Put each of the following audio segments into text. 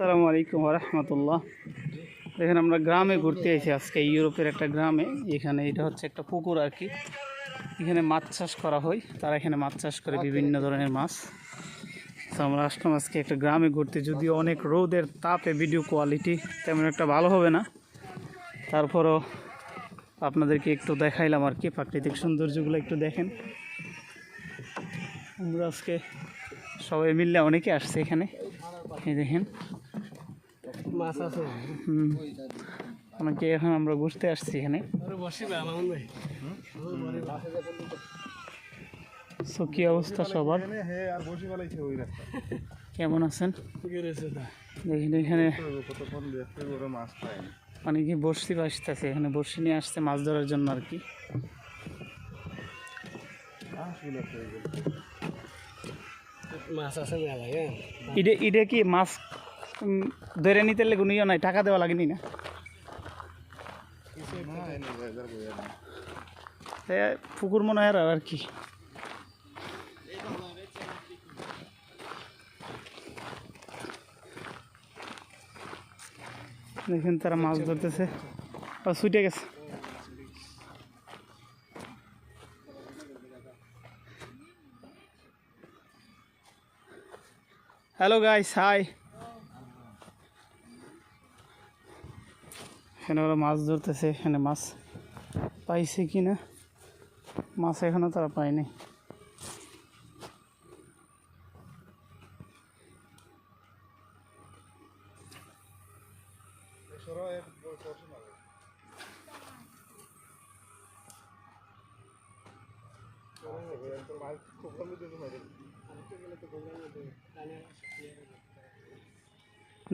আসসালামু আলাইকুম রহমতুল্লাহ। দেখেন আমরা গ্রামে ঘুরতে এসেছি আজকে ইউরোপের একটা গ্রামে এখানে এটা হচ্ছে একটা পুকুর আর কি এখানে মাছ চাষ করা হয় তারা এখানে মাছ চাষ করে বিভিন্ন ধরনের মাছ। তো আমরা আসলাম আজকে একটা গ্রামে ঘুরতে যদিও অনেক রোদের তাপে ভিডিও কোয়ালিটি তেমন একটা ভালো হবে না। তারপরও আপনাদেরকে একটু দেখাইলাম আর কি প্রাকৃতিক সৌন্দর্যগুলো একটু দেখেন। আমরা আজকে সবাই মিললে অনেকে আসছে এখানে এই দেখেন। মাছ আছে। অনেকে এখন আমরা ঘুরতে আসছি এখানে। আরে বসিবে আমার ভাই সো কী অবস্থা সবার? আর বসে ফেলাইছে ওই রাস্তা কেমন আছেন? দেখেন এখানে অনেকে বড়শি আসতেছে এখানে বড়শি নিয়ে আসছে মাছ ধরার জন্য আর কি। মাছ আছে হ্যাঁ। ইডে কি মাছ ধরে নিতে লেগে, নিও নাই, টাকা দেওয়া লাগেনি না। পুকুর মনে হয় আর আর কি। দেখেন তারা মাছ ধরতেছে। আর ছুটে গেছে। Hello guys, hi. এখানে ওরা মাছ ধরতেছে, এখানে মাছ পাইছে কি না মাছ এখনও তারা পায়নি।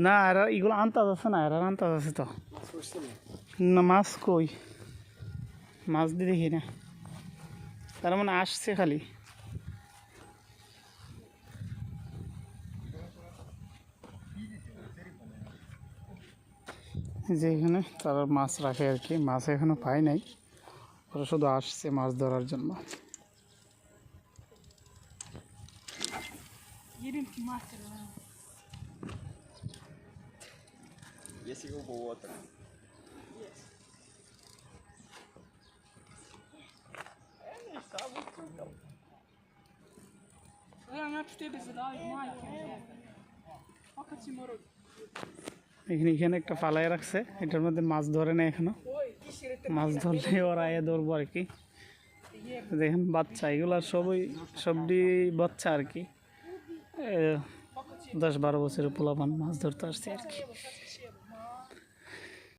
না, এরা এগুলো আন্তাজ আছে না এরা আন্তাজ আছে তো। না, মাছ কই? মাছ দিয়ে দেখি না। তার মানে আসছে খালি। যে এখানে তারা মাছ রাখে আর কি। মাছ এখনও পায় নাই। ওরা শুধু আসছে মাছ ধরার জন্য। এখানে এখানে একটা পালায় রাখছে। এটার মধ্যে মাছ ধরে না এখনও। মাছ ধরলে ওরা এ ধরবো আর কি। দেখেন বাচ্চা, এগুলো সবই সবটি বাচ্চা আর কি। দশ বারো বছরের পোলাপান মাছ ধরতে আসছে আর কি।